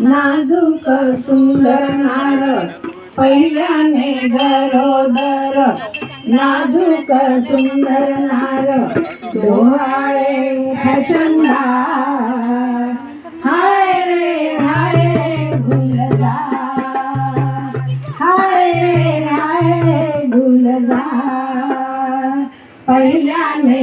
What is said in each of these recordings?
नाजूक सुंदर नारळ पहिल्याने गरोदर नाजूक सुंदर नारळ डोहाळे फशंदार हाय रे हाय रे हाय रे हाय गुलजार पहिल्याने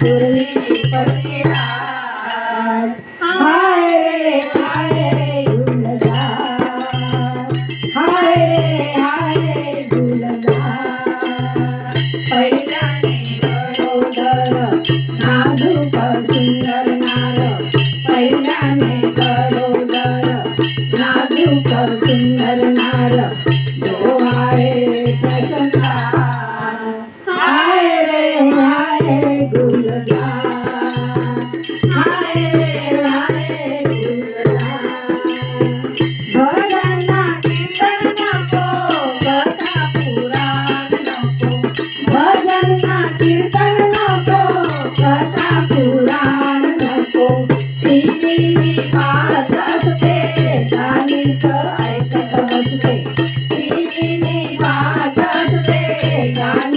पुरली पती हाय रे हाय झुलदा हाय रे हाय झुलदा पहिल्याने बरोबर नादू सुंदर नाद पहिल्याने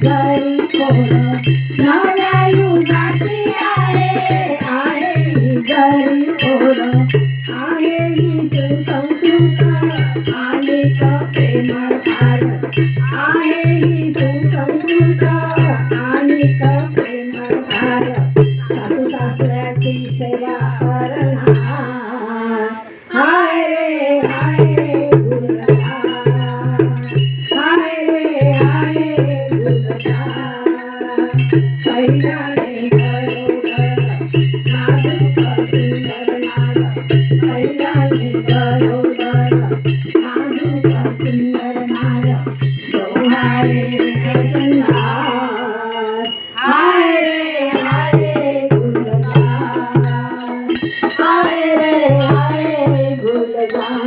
Bye.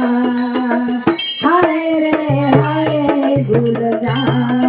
हाय रे हाय गुलजार